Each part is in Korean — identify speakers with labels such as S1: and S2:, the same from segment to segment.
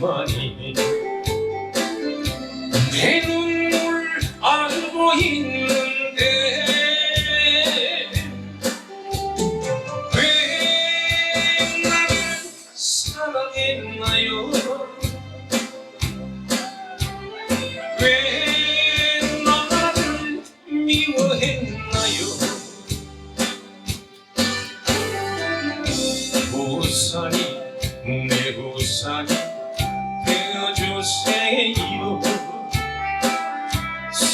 S1: 당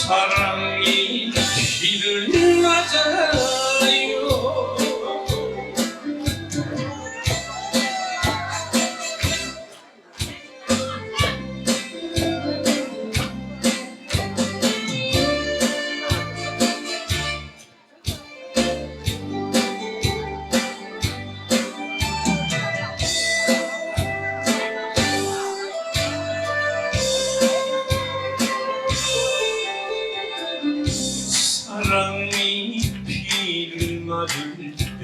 S1: 사랑이 비를 맞아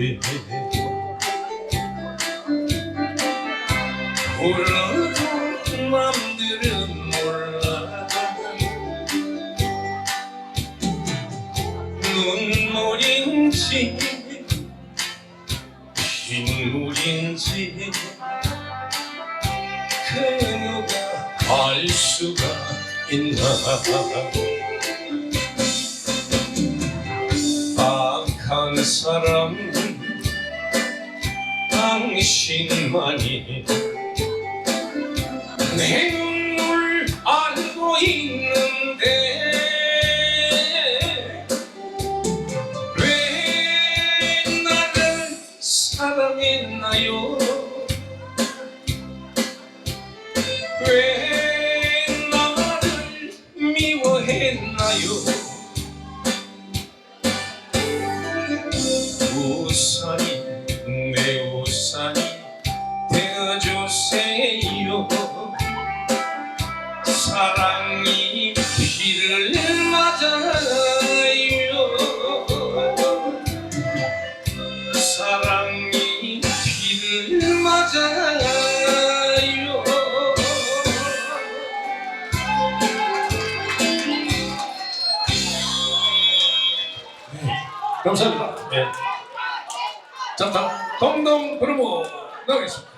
S1: 때 불러도 남들은 몰라. 눈물인지 흰물인지 그 누가 알 수가 있나. 사람 당신만이 내 눈물 알고 있는데 왜 나를 사랑했나요? 왜 나를 미워했나요 사랑이 비를 맞아요 사랑이 비를 맞아요
S2: 감사합니다.
S1: 네.
S2: 자, 자, 동동 부르고 나가겠습니다.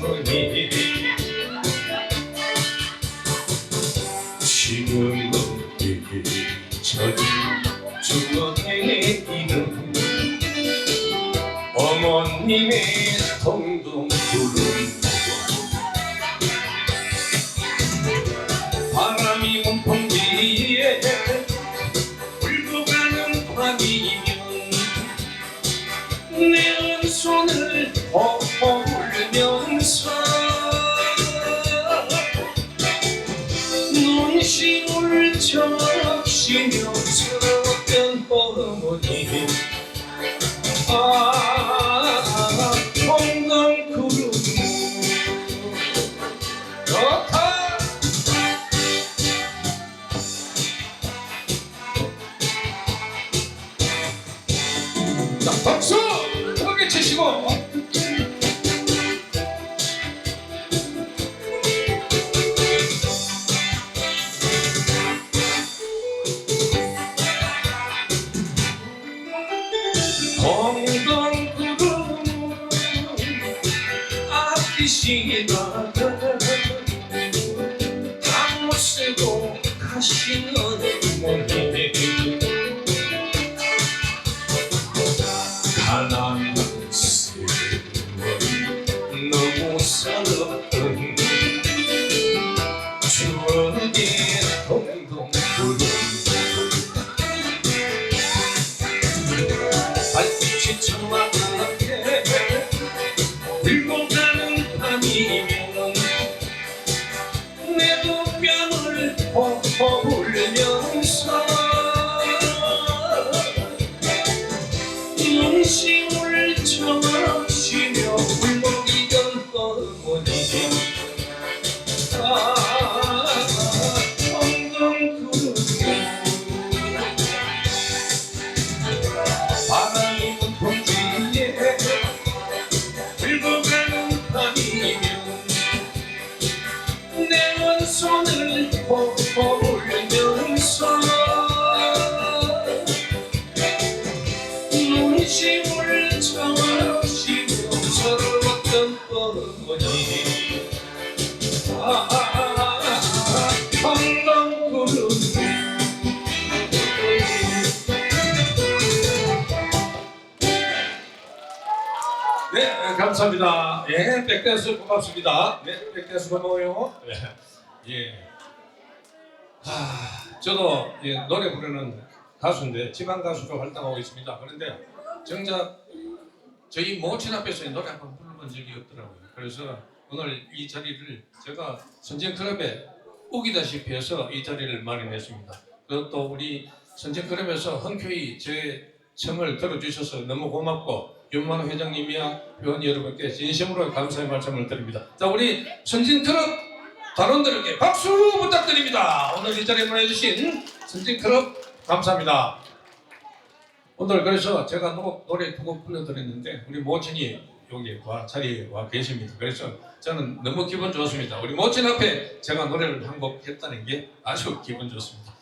S1: 거니 지금은 저기 주머니는 어머님의 시울 적시며 서럽 버리시다가 아무 쓰고 가시는 모니 가난한 세월 너무 서 가
S2: 네, 감사합니다. 예, 백댄스 고맙습니다. 네, 백댄스 고마워요. 예. 예. 하, 저도 예, 노래 부르는 가수인데 지방 가수로 활동하고 있습니다. 그런데 정작 저희 모친 앞에서 노래 한번 불러본 적이 없더라고요. 그래서 오늘 이 자리를 제가 선진클럽에 우기다시피 해서 이 자리를 마련했습니다. 그것도 우리 선진클럽에서 흔쾌히 제 청을 들어주셔서 너무 고맙고 윤만호 회장님이야 회원 여러분께 진심으로 감사의 말씀을 드립니다. 자 우리 선진클럽 단원들에게 박수 부탁드립니다. 오늘 이 자리에 보내주신 선진클럽 감사합니다. 오늘 그래서 제가 노, 노래 두 곡 불러드렸는데 우리 모친이 여기 와 자리에 와 계십니다. 그래서 저는 너무 기분 좋습니다. 우리 모친 앞에 제가 노래를 한 곡 했다는 게 아주 기분 좋습니다.